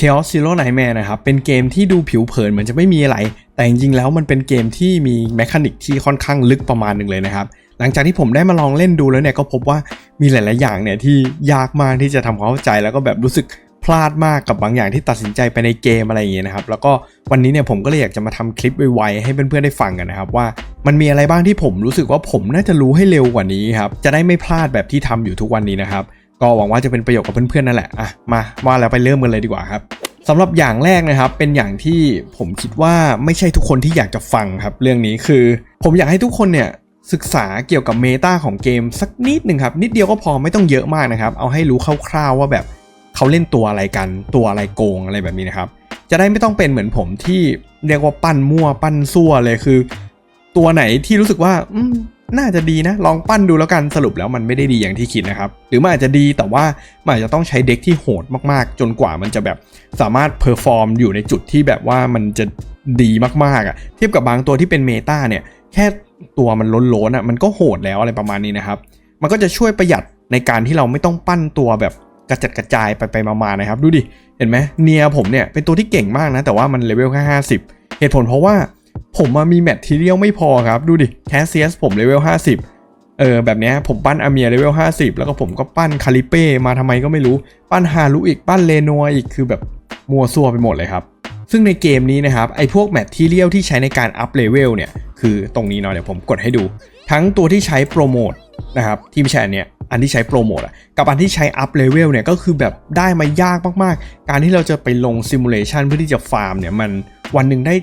Chaos Zero Nightmare นะครับ เป็นเกมที่ดูผิวเผินเหมือนจะไม่มีอะไร แต่จริงๆแล้วมันเป็นเกมที่มีแมคานิกที่ค่อนข้างลึกประมาณหนึ่งเลยนะครับ หลังจากที่ผมได้มาลองเล่นดูแล้วเนี่ยก็พบว่ามีหลายๆอย่างเนี่ยที่ยากมากที่จะทำความเข้าใจแล้วก็แบบรู้สึกพลาดมากกับบางอย่างที่ตัดสินใจไปในเกมอะไรอย่างเงี้ยนะครับ แล้วก็วันนี้เนี่ยผมก็เลยอยากจะมาทำคลิปไวๆให้เพื่อนๆได้ฟังกันนะครับว่ามันมีอะไรบ้างที่ผมรู้สึกว่าผมน่าจะรู้ให้เร็วกว่านี้ครับจะได้ไม่พลาดแบบที่ทำอยู่ทุกวันนี้นะครับ ก็หวังว่าจะเป็นประโยชน์กับเพื่อนๆนั่นแหละอะมาว่าแล้วไปเริ่มกันเลยดีกว่าครับสำหรับอย่างแรกนะครับ เป็นอย่างที่ผมคิดว่าไม่ใช่ทุกคนที่อยากจะฟังครับ เรื่องนี้คือ ผมอยากให้ทุกคนเนี่ยศึกษาเกี่ยวกับเมตาของเกมสักนิดหนึ่งครับ นิดเดียวก็พอไม่ต้องเยอะมากนะครับ เอาให้รู้คร่าวๆว่าแบบเขาเล่นตัวอะไรกัน ตัวอะไรโกงอะไรแบบนี้นะครับ จะได้ไม่ต้องเป็นเหมือนผมที่เรียกว่าปั้นมั่วปั้นซั่วเลยคือ ตัวไหนที่รู้สึกว่าอืม น่าจะดีนะ ลองปั้นดูแล้วกันสรุปแล้วมันไม่ได้ดีอย่างที่คิดนะครับ หรือมันอาจจะดีแต่ว่ามันอาจจะต้องใช้เด็กที่โหดมากๆ จนกว่ามันจะแบบสามารถเพอร์ฟอร์มอยู่ในจุดที่แบบว่ามันจะดีมากๆอะ่ะเทียบกับบางตัวที่เป็นเมตาเนี่ยแค่ตัวมันล้นๆอะมันก็โหดแล้วอะไรประมาณนี้นะครับ มันก็จะช่วยประหยัดในการที่เราไม่ต้องปั้นตัวแบบกระจัดกระจายไปไปมาๆนะครับ ดูดิเห็นไหมเนียผมเนี่ยเป็นตัวที่เก่งมากนะ แต่ว่ามันเลเวลแค่ห้าสิบเหตุผลเพราะว่า ผมมามีแมททีเรียลไม่พอครับ ดูดิแคสเซียสผมเลเวล50 เออแบบนี้ผมปั้นอาเมียเลเวล50 แล้วก็ผมก็ปั้นคาลิเป้มาทำไมก็ไม่รู้ ปั้นฮารุอีกปั้นเลนัวอีกคือแบบมัวซัวไปหมดเลยครับ ซึ่งในเกมนี้นะครับไอ้พวกแมททีเรียลที่ใช้ในการอัพเลเวลเนี่ยคือตรงนี้เนาะเดี๋ยวผมกดให้ดู ทั้งตัวที่ใช้โปรโมทนะครับที่ม่ใช่อันเนี้ยอันที่ใช้โปรโมทอะกับอันที่ใช้อัพเลเวลเนี่ยก็คือแบบได้มายากมากๆ การที่เราจะไปลงซิมูเลชันเพื่อที่จะฟาร์มเนี่ยมันวันหนึ่งได้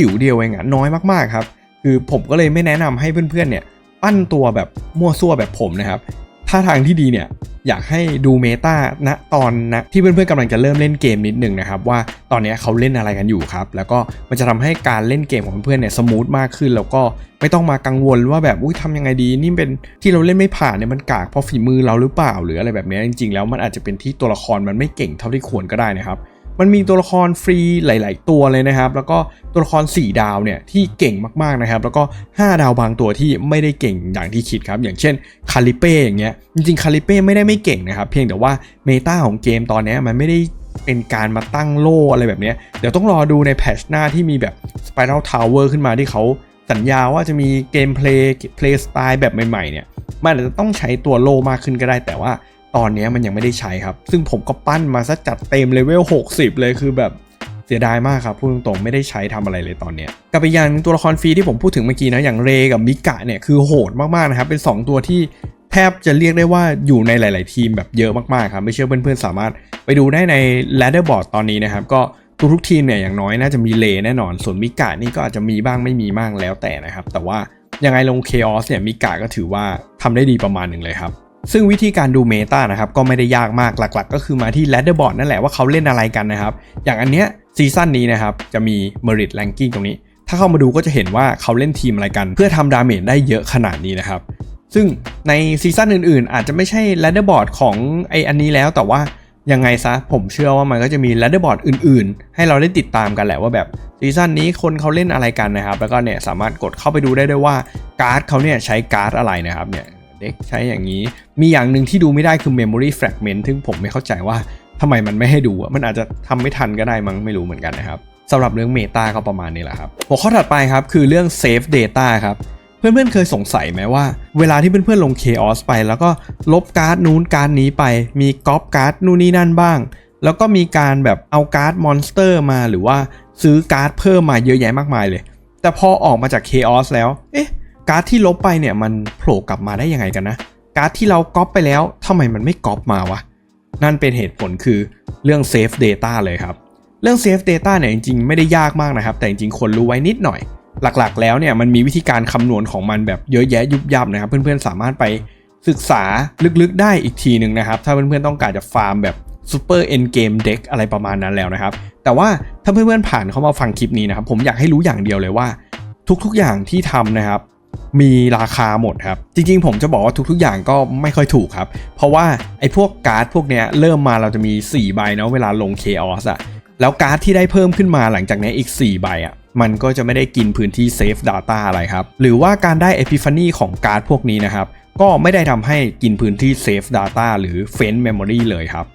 จิ๋วเดียวเองอะน้อยมากๆครับ คือผมก็เลยไม่แนะนำให้เพื่อนๆเนี่ยปั้นตัวแบบมั่วซั่วแบบผมนะครับถ้าทางที่ดีเนี่ยอยากให้ดูเมตาณตอนนะที่เพื่อนๆกำลังจะเริ่มเล่นเกมนิดหนึ่งนะครับ ว่าตอนนี้เขาเล่นอะไรกันอยู่ครับ แล้วก็มันจะทำให้การเล่นเกมของเพื่อนๆเนี่ยสมูทมากขึ้น แล้วก็ไม่ต้องมากังวลว่าแบบอุ้ยทำยังไงดี นี่เป็นที่เราเล่นไม่ผ่านเนี่ยมันกากเพราะฝีมือเราหรือเปล่าหรืออะไรแบบนี้จริงๆ แล้วมันอาจจะเป็นที่ตัวละครมันไม่เก่งเท่าที่ควรก็ได้นะครับ มันมีตัวละครฟรีหลาย ๆ ตัวเลยนะครับ แล้วก็ตัวละคร 4 ดาวเนี่ยที่เก่งมาก ๆ นะครับ แล้วก็ 5 ดาวบางตัวที่ไม่ได้เก่งอย่างที่คิดครับ อย่างเช่นคาลิเป้อย่างเงี้ย จริง ๆ คาลิเป้ไม่ได้ไม่เก่งนะครับ เพียงแต่ว่าเมตาของเกมตอนนี้มันไม่ได้เป็นการมาตั้งโล่อะไรแบบเนี้ยเดี๋ยวต้องรอดูในแพทชหน้าที่มีแบบ Spiral Tower ขึ้นมาที่เขาสัญญาว่าจะมีเกมเพลย์เพลย์สไตล์แบบใหม่ ๆ เนี่ย มันอาจจะต้องใช้ตัวโล่มากขึ้นก็ได้แต่ว่า ตอนนี้มันยังไม่ได้ใช้ครับ ซึ่งผมก็ปั้นมาซะจัดเต็มเลเวล 60 เลยคือแบบเสียดายมากครับพูดตรงๆไม่ได้ใช้ทำอะไรเลยตอนเนี้ยกับอีกอย่างตัวละครฟรีที่ผมพูดถึงเมื่อกี้นะอย่างเรกับมิกะเนี่ยคือโหดมากๆนะครับเป็น 2 ตัวที่แทบจะเรียกได้ว่าอยู่ในหลาย ๆ ทีมแบบเยอะมากๆครับไม่เชื่อเพื่อนๆสามารถไปดูได้ใน Ladderboard ตอนนี้นะครับก็ทุกๆทีมเนี่ยอย่างน้อยน่าจะมีเลแน่นอน ส่วนมิกะนี่ก็อาจจะมีบ้างไม่มีบ้างแล้วแต่นะครับแต่ว่ายังไงลง Chaos เนี่ยมิกะก็ถือว่าทำได้ดีประมาณหนึ่งเลยครับ ซึ่งวิธีการดูเมตานะครับก็ไม่ได้ยากมากหลัก ๆ ก็คือมาที่ Ladderboard นั่นแหละว่าเขาเล่นอะไรกันนะครับ อย่างอันเนี้ยซีซั่นนี้นะครับจะมี Merit Ranking ตรงนี้ ถ้าเข้ามาดูก็จะเห็นว่าเขาเล่นทีมอะไรกัน เพื่อทำดาเมจได้เยอะขนาดนี้นะครับซึ่งในซีซั่นอื่นๆ อาจจะไม่ใช่ Ladderboard ของไออันนี้แล้วแต่ว่ายังไงซะผมเชื่อว่ามันก็จะมี Ladderboard อื่นๆ ให้เราได้ติดตามกันแหละว่าแบบซีซั่นนี้คนเขาเล่นอะไรกันนะครับ แล้วก็เนี่ยสามารถกดเข้าไปดูได้ด้วยว่าการ์ดเขาเนี่ยใช้การ์ดอะไรนะครับเนี่ย เด็กใช้อย่างนี้ มีอย่างหนึ่งที่ดูไม่ได้คือ Memory Fragment ซึ่งผมไม่เข้าใจว่าทำไมมันไม่ให้ดูมันอาจจะทำไม่ทันก็ได้มั้งไม่รู้เหมือนกันนะครับสำหรับเรื่องเมตาก็ประมาณนี้แหละครับหัวข้อถัดไปครับคือเรื่อง Save Data ครับเพื่อนๆเคยสงสัยไหมว่า เวลาที่เพื่อนๆลง Chaos ไป แล้วก็ลบการ์ดนู้นการ์ดนี้ไป มีก๊อปการ์ดนู่นนี่นั่นบ้าง แล้วก็มีการแบบเอาการ์ดมอนสเตอร์มาหรือว่าซื้อการ์ดเพิ่มมาเยอะแยะมากมายเลย แต่พอออกมาจาก Chaos แล้ว เอ๊ะ การ์ดที่ลบไปเนี่ยมันโผล่กลับมาได้ยังไงกันนะ การ์ดที่เราก๊อปไปแล้วทำไมมันไม่ก๊อปมาวะ นั่นเป็นเหตุผลคือเรื่อง Save Data เลยครับ เรื่อง Save Data เนี่ยจริงๆ ไม่ได้ยากมากนะครับ แต่จริงๆ คนรู้ไว้นิดหน่อย หลักๆ แล้วเนี่ยมันมีวิธีการคำนวณของมันแบบเยอะแยะยุบยับนะครับ เพื่อนๆ สามารถไปศึกษาลึกๆ ได้อีกทีหนึ่งนะครับ ถ้าเพื่อนๆ ต้องการจะฟาร์มแบบ Super End Game Deck อะไรประมาณนั้นแล้วนะครับ แต่ว่าถ้าเพื่อนๆ ผ่านเข้ามาฟังคลิปนี้นะครับ ผมอยากให้รู้อย่างเดียวเลยว่า ทุกๆ อย่างที่ทำนะครับ มีราคาหมดครับ จริงๆ ผมจะบอกว่าทุกๆ อย่างก็ไม่ค่อยถูกครับ เพราะว่าไอ้พวกการ์ดพวกเนี้ยเริ่มมาเราจะมี 4 ใบเนาะเวลาลง Chaos อะแล้วการ์ดที่ได้เพิ่มขึ้นมาหลังจากนี้อีก 4 ใบอะมันก็จะไม่ได้กินพื้นที่ Safe Data อะไรครับ หรือว่าการได้ Epiphany ของการ์ดพวกนี้นะครับ ก็ไม่ได้ทำให้กินพื้นที่ Safe Data หรือ f e n Memory เลยครับ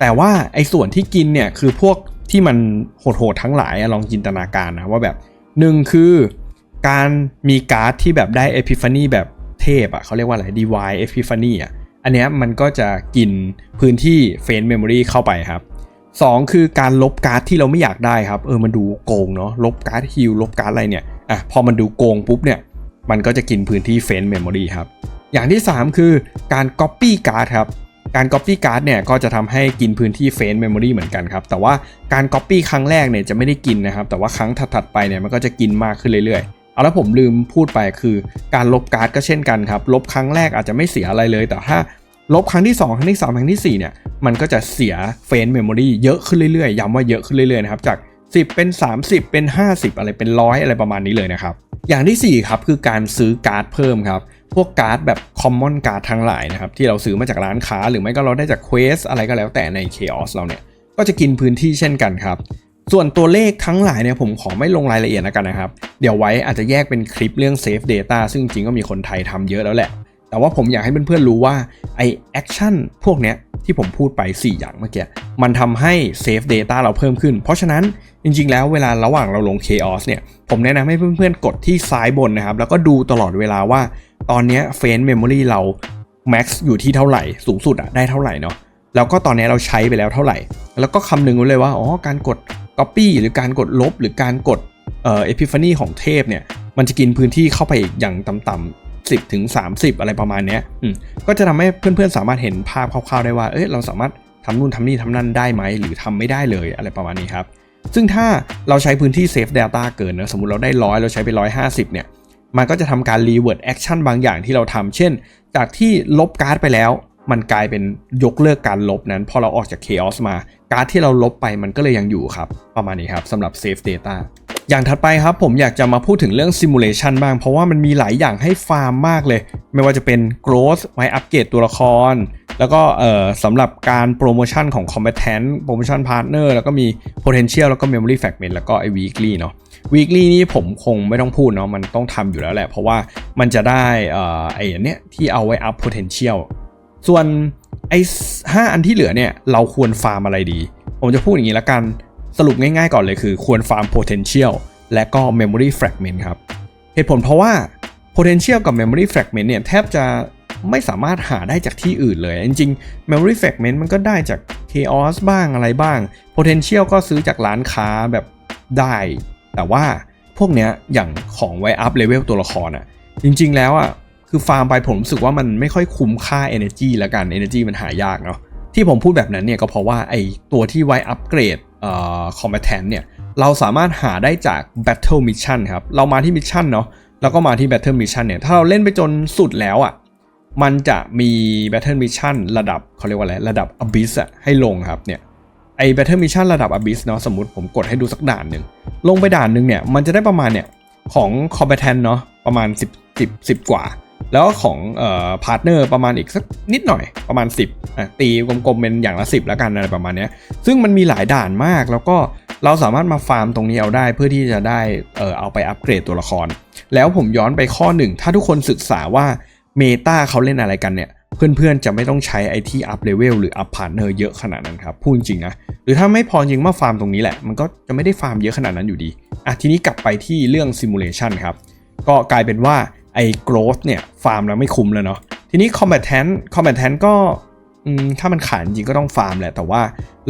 แต่ว่าไอ้ส่วนที่กินเนี่ยคือพวกที่มันโหดๆทั้งหลายลองจินตนาการนะว่าแบบหนึ่งคือ การมีการ์ดที่แบบได้เอพิฟานีแบบเทพอะเขาเรียกว่าอะไร DY Epiphany อะอันเนี้ยมันก็จะกินพื้นที่เฟนเมมโมรีเข้าไปครับสองคือการลบการ์ดที่เราไม่อยากได้ครับ เออมันดูโกงเนาะลบการ์ดฮิลลบการ์ดอะไรเนี่ยอะพอมันดูโกงปุ๊บเนี่ยมันก็จะกินพื้นที่เฟนเมมโมรีครับ อย่างที่ 3 คือการ Copy การ์ดครับการ Copy การ์ดเนี่ยก็จะทำให้กินพื้นที่เฟนเมมโมรีเหมือนกันครับ แต่ว่าการ Copy ครั้งแรกเนี่ยจะไม่ได้กินนะครับ แต่ว่าครั้งถัดๆไปเนี่ยมันก็จะกินมากขึ้นเรื่อยๆ เอาแล้วผมลืมพูดไปคือการลบการ์ดก็เช่นกันครับ ลบครั้งแรกอาจจะไม่เสียอะไรเลย แต่ถ้าลบครั้งที่ 2 ครั้งที่ 3 ครั้งทีสี่ 4 เนี่ย มันก็จะเสียเฟนเมมโมรีเยอะขึ้นเรื่อยๆ ย้ำว่าเยอะขึ้นเรื่อยๆนะครับ จาก 10 เป็น 30 เป็น 50 อะไรเป็นร้อยอะไรประมาณนี้เลยนะครับ อย่างที่ 4 ครับ คือการซื้อการ์ดเพิ่มครับ พวกการ์ดแบบคอมมอนการ์ดทั้งหลายนะครับ ที่เราซื้อมาจากร้านค้า หรือไม่ก็เราได้จากเควสอะไรก็แล้วแต่ใน Chaos เราเนี่ย ก็จะกินพื้นที่เช่นกันครับ ส่วนตัวเลขทั้งหลายเนี่ยผมขอไม่ลงรายละเอียดแล้วกันนะครับ เดี๋ยวไว้อาจจะแยกเป็นคลิปเรื่อง Safe Data ซึ่งจริงก็มีคนไทยทำเยอะแล้วแหละ แต่ว่าผมอยากให้เพื่อนๆรู้ว่าไอแอคชั่นพวกเนี้ยที่ผมพูดไป 4 อย่างเมื่อกี้มันทำให้ Safe Data เราเพิ่มขึ้น เพราะฉะนั้นจริงๆ แล้วเวลาระหว่างเราลง Chaos เนี่ยผมแนะนำให้เพื่อนๆ กดที่ซ้ายบนนะครับ แล้วก็ดูตลอดเวลาว่าตอนนี้ย f a n Memory เรา Max อยู่ที่เท่าไหร่ สูงสุดอะได้เท่าไหร่เนาะแล้วก็ตอนนี้เราใช้ไปแล้วเท่าไหร่ แล้วก็คำนึงไว้เลยว่าอ๋อการกด Copy หรือการกดลบ หรือการกดเอ่อ Epiphany ของเทพเนี่ย มันจะกินพื้นที่เข้าไปอีกอย่างต่ำๆ10ถึง30 อะไรประมาณเนี้ยอืมก็จะทำให้เพื่อนๆ สามารถเห็นภาพคร่าวๆได้ว่า เอ้ยเราสามารถทำนู่นทำนี่ทำนั่นได้ไหม หรือทำไม่ได้เลยอะไรประมาณนี้ครับ ซึ่งถ้าเราใช้พื้นที่ Safe Data เกินนะ สมมุติเราได้ร้อยเราใช้ไป 150 เนี่ย มันก็จะทำการ revert action บางอย่างที่เราทำ เช่น จากที่ลบการ์ดไปแล้ว มันกลายเป็นยกเลิกการลบนั้น พอเราออกจาก Chaos มา การ์ดที่เราลบไปมันก็เลยยังอยู่ครับ ประมาณนี้ครับสำหรับ Safe Data อย่างถัดไปครับผมอยากจะมาพูดถึงเรื่อง Simulation บ้าง เพราะว่ามันมีหลายอย่างให้ฟาร์มมากเลย ไม่ว่าจะเป็น Growth ไว้อัปเกรดตัวละคร แล้วก็เอ่อสำหรับการโปรโมชั่นของ Combatant โปรโมชั่น Partner แล้วก็มี Potential แล้วก็ Memory Fragment แล้วก็ไอ้ Weekly เนาะ Weekly นี่ผมคงไม่ต้องพูดเนาะมันต้องทำอยู่แล้วแหละ เพราะว่ามันจะได้เอ่อไอ้เนี้ยที่เอาไว้ up potential ส่วน ไอ้ห้าอันที่เหลือเนี่ยเราควรฟาร์มอะไรดี ผมจะพูดอย่างนี้ละกันสรุปง่ายๆก่อนเลยคือควรฟาร์ม potential และก็ memory fragment ครับ เหตุผลเพราะว่า potential กับ memory fragment เนี่ยแทบจะไม่สามารถหาได้จากที่อื่นเลย จริงๆ memory fragment มันก็ได้จาก chaos บ้างอะไรบ้าง potential ก็ซื้อจากร้านค้าแบบได้ แต่ว่าพวกเนี้ยอย่างของไว้ up level ตัวละครอะจริงๆแล้วอะ คือฟาร์มไปผมรู้สึกว่ามันไม่ค่อยคุ้มค่า energy ละกัน energy มันหายากเนาะที่ผมพูดแบบนั้นเนี่ยก็เพราะว่าไอตัวที่ไว้อัปเกรดเอ่อ combatant เนี่ยเราสามารถหาได้จาก battle mission ครับเรามาที่ mission เนาะแล้วก็มาที่ battle mission เนี่ยถ้าเราเล่นไปจนสุดแล้วอะ่ะมันจะมี battle mission ระดับเขาเรียกว่าอะไรระดับ abyss อะให้ลงครับเนี่ยไอ้ battle mission ระดับ abyss เนาะสมมติผมกดให้ดูสักด่านหนึ่งลงไปด่านหนึ่งเนี่ยมันจะได้ประมาณเนี่ยของ combatant เนาะประมาณ 10 10 10 กว่า แล้วของเอ่อพาร์ทเนอร์ประมาณอีกสักนิดหน่อยประมาณ 10อะตีกลมๆเป็นอย่างละ 10 แล้วกันอะไรประมาณเนี้ยซึ่งมันมีหลายด่านมากแล้วก็เราสามารถมาฟาร์มตรงนี้เอาได้เพื่อที่จะได้เออเอาไปอัปเกรดตัวละคร แล้วผมย้อนไปข้อหนึ่งถ้าทุกคนศึกษาว่าเมตาเขาเล่นอะไรกันเนี่ยเพื่อนๆจะไม่ต้องใช้ไอที่อัพเลเวลหรืออัพพาร์เนอร์เยอะขนาดนั้นครับพูดจริงนะหรือถ้าไม่พอจริงมาฟาร์มตรงนี้แหละ มันก็จะไม่ได้ฟาร์มเยอะขนาดนั้นอยู่ดีอะทีนี้กลับไปที่เรื่องซิมูเลชันครับก็กลายเป็นว่า ไอ้ growth เนี่ยฟาร์มแล้วไม่คุ้มแล้วเนาะทีนี้ combatant combatant ก็ถ้ามันขายจริงก็ต้องฟาร์มแหละ แต่ว่า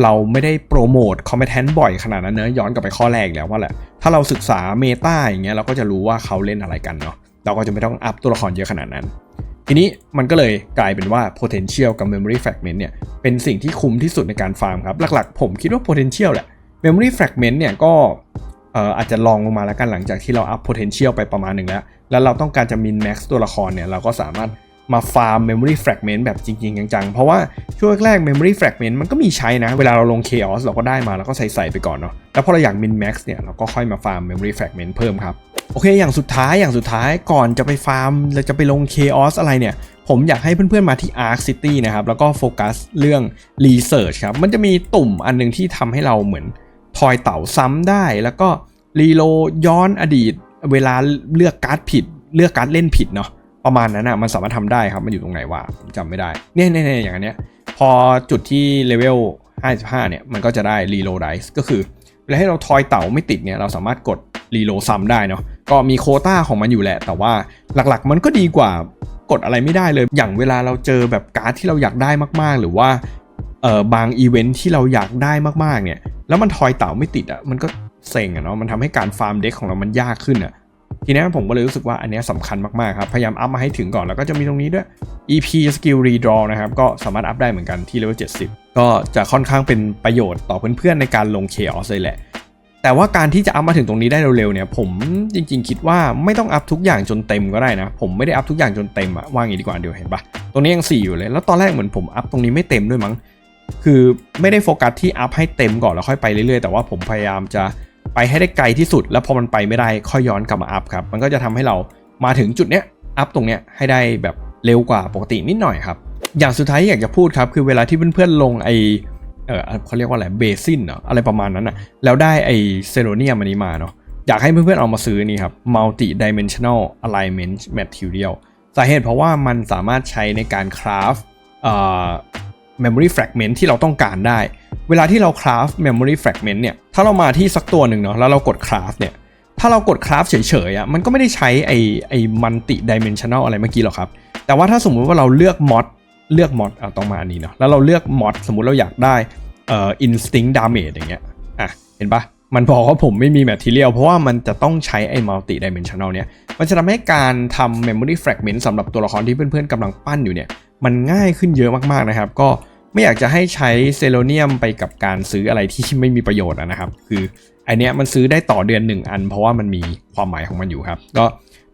เราไม่ได้โปรโมท combatant บ่อยขนาดนั้นเนอะย้อนกลับไปข้อแรกแล้วว่าแหละ ถ้าเราศึกษาเมตาอย่างเงี้ยเราก็จะรู้ว่าเขาเล่นอะไรกันเนาะเราก็จะไม่ต้องอัพตัวละครเยอะขนาดนั้น ทีนี้มันก็เลยกลายเป็นว่า potential กับ memory fragment เนี่ยเป็นสิ่งที่คุ้มที่สุดในการฟาร์มครับ หลักๆ ผมคิดว่า potential แหละ memory fragment เนี่ยก็ อาจจะลองลงมาแล้วกันหลังจากที่เราอัพ potential ไปประมาณหนึ่งแล้ว แล้วเราต้องการจะ min max ตัวละครเนี่ย เราก็สามารถมาฟาร์ม memory fragment แบบจริง ๆ จังๆ เพราะว่าช่วงแรก memory fragment มันก็มีใช้นะ เวลาเราลง chaos เราก็ได้มาแล้วก็ใส่ๆไปก่อนเนาะ แล้วพอเราอยาก min max เนี่ย เราก็ค่อยมาฟาร์ม memory fragment เพิ่มครับ โอเค อย่างสุดท้าย อย่างสุดท้าย ก่อนจะไปฟาร์มเราจะไปลง chaos อะไรเนี่ย ผมอยากให้เพื่อนๆ มาที่ Arc City นะครับ แล้วก็โฟกัสเรื่อง research ครับ มันจะมีตุ่มอันนึงที่ทำให้เราเหมือน อยเต่าซ้ำได้ แล้วก็รีโลย้อนอดีต เวลาเลือกการ์ดผิด เลือกการ์ดเล่นผิดเนาะประมาณนั้นอะมันสามารถทำได้ครับมันอยู่ตรงไหนวะผมจำไม่ได้เนี่ยเนี่ยอย่างเนี้ยพอจุดที่เลเวล55เนี่ยมันก็จะได้ reload dice ก็คือเวลาให้เราทอยเต่าไม่ติดเนี่ยเราสามารถกด reload ซ้ำได้เนาะก็มีโคต้าของมันอยู่แหละ แต่ว่าหลักๆ มันก็ดีกว่ากดอะไรไม่ได้เลย อย่างเวลาเราเจอแบบการ์ดที่เราอยากได้มากๆ หรือว่า เออบางอีเวนท์ที่เราอยากได้มากๆเนี่ย แล้วมันทอยเต่าไม่ติดอะ่ะมันก็เซ็งอะ่ะเนาะมันทำให้การฟาร์มเด็กของเรามันยากขึ้นอะ่ะทีนี้ผมก็เลยรู้สึกว่าอันนี้สำคัญมากๆครับ พยายามอัพมาให้ถึงก่อนแล้วก็จะมีตรงนี้ด้วย EP Skill Redraw นะครับ ก็สามารถอัพได้เหมือนกันที่ level 70 ก็จะค่อนข้างเป็นประโยชน์ต่อเพื่อนๆ ในการลง Chaos เลยแหละ แต่ว่าการที่จะอัพมาถึงตรงนี้ได้เร็วๆเนี่ย ผมจริงๆ คิดว่าไม่ต้องอัพทุกอย่างจนเต็มก็ได้นะ ผมไม่ได้อัพทุกอย่างจนเต็มอะว่างี้ดีกว่าเดี๋ยวเห็นปะตรงนี้ยัง 4 อยู่เลย แล้วตอนแรกเหมือนผมอัพตรงนี้ไม่เต็มด้วยมั้ง คือไม่ได้โฟกัสที่อัพให้เต็มก่อนแล้วค่อยไปเรื่อยๆ แต่ว่าผมพยายามจะไปให้ได้ไกลที่สุด แล้วพอมันไปไม่ได้ค่อยย้อนกลับมาอัพครับมันก็จะทำให้เรามาถึงจุดเนี้ยอัพตรงเนี้ยให้ได้แบบเร็วกว่าปกตินิดหน่อยครับ อย่างสุดท้ายอยากจะพูดครับคือเวลาที่เพื่อนๆลงไอเออเขาเรียกว่าอะไรเบซินเนาะอะไรประมาณนั้นอะแล้วได้ไอเซโรเนียมันนี้มาเนาะอยากให้เพื่อนๆเอามาซื้อนี่ครับ multi dimensional alignment material สาเหตุเพราะว่ามันสามารถใช้ในการคราฟ memory fragment ที่เราต้องการได้ เวลาที่เรา craft memory fragment เนี่ย ถ้าเรามาที่สักตัวหนึ่งเนาะ แล้วเรากด craft เนี่ย ถ้าเรากด craft เฉยๆอะ่ะ มันก็ไม่ได้ใช้ไอไอ multi dimensional อะไรเมื่อกี้หรอกครับ แต่ว่าถ้าสมมุติว่าเราเลือก mod เลือก mod เอาต้องมาอันนี้เนาะ แล้วเราเลือก mod สมมุติเราอยากได้เอ่อ instinct damage อย่างเงี้ย อะ เห็นปะมันบอกว่าผมไม่มี material เพราะว่ามันจะต้องใช้ไอ้ multi dimensional เนี่ย มันจะทำให้การทำ memory fragment สำหรับตัวละครที่เพื่อนๆกำลังปั้นอยู่เนี่ย มันง่ายขึ้นเยอะมากๆนะครับ ก็ ไม่อยากจะให้ใช้เซโลเนียมไปกับการซื้ออะไรที่ไม่มีประโยชน์นะครับ คือไอเนี้ยมันซื้อได้ต่อเดือน 1 อัน เพราะว่ามันมีความหมายของมันอยู่ครับ ก็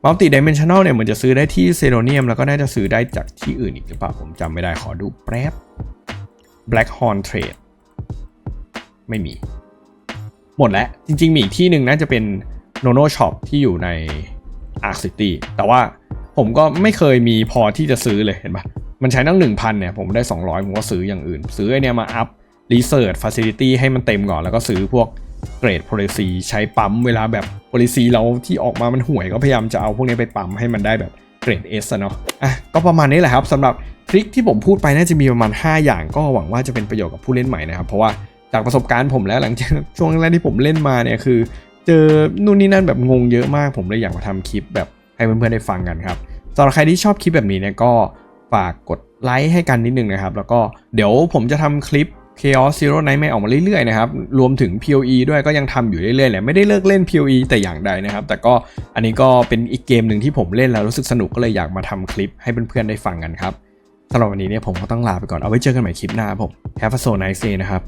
มัลติดิเมนชันแนลเนี่ยมันจะซื้อได้ที่เซโลเนียมแล้วก็น่าจะซื้อได้จากที่อื่นอีกหรือเปล่าผมจำไม่ได้ขอดูแป๊บ Black Horn Trade ไม่มี หมดแล้ว จริง ๆ มีอีกที่หนึ่งน่าจะเป็น Nono Shop ที่อยู่ใน Arc City แต่ว่าผมก็ไม่เคยมีพอที่จะซื้อเลยเห็นปะ มันใช้ตั้ง1,000เนี่ยผมได้ 200 ผมก็ซื้ออย่างอื่น ซื้อไอเนี้ยมาอัพ Research Facility ให้มันเต็มก่อน แล้วก็ซื้อพวกเกรด Policy ใช้ปั๊มเวลาแบบ Policy เราที่ออกมามันห่วยก็พยายามจะเอาพวกนี้ไปปั๊มให้มันได้แบบเกรด S อะเนาะอะก็ประมาณนี้แหละครับสำหรับทริคที่ผมพูดไปน่าจะมีประมาณ 5 อย่างก็หวังว่าจะเป็นประโยชน์กับผู้เล่นใหม่นะครับ เพราะว่าจากประสบการณ์ผมแล้วหลังจากช่วงแรกที่ผมเล่นมาเนี่ยคือ เจอนู่นนี่นั่นแบบงงเยอะมากผมเลยอยากมาทำคลิปแบบให้เพื่อนๆได้ฟังกันครับสำหรับใครที่ชอบคลิปแบบนี้เนี่ยก็ ฝากกดไลค์ให้กันนิดนึงนะครับ แล้วก็เดี๋ยวผมจะทำคลิป Chaos Zero Night ไม่ออกมาเรื่อยๆนะครับ รวมถึง PoE ด้วยก็ยังทำอยู่เรื่อยๆแหละไม่ได้เลิกเล่น PoE แต่อย่างใดนะครับ แต่ก็อันนี้ก็เป็นอีกเกมหนึ่งที่ผมเล่นแล้วรู้สึกสนุกก็เลยอยากมาทำคลิปให้เพื่อนๆได้ฟังกันครับสำหรับวันนี้เนี่ยผมก็ต้องลาไปก่อนเอาไว้เจอกันใหม่คลิปหน้าผม Have a so nice day นะครับ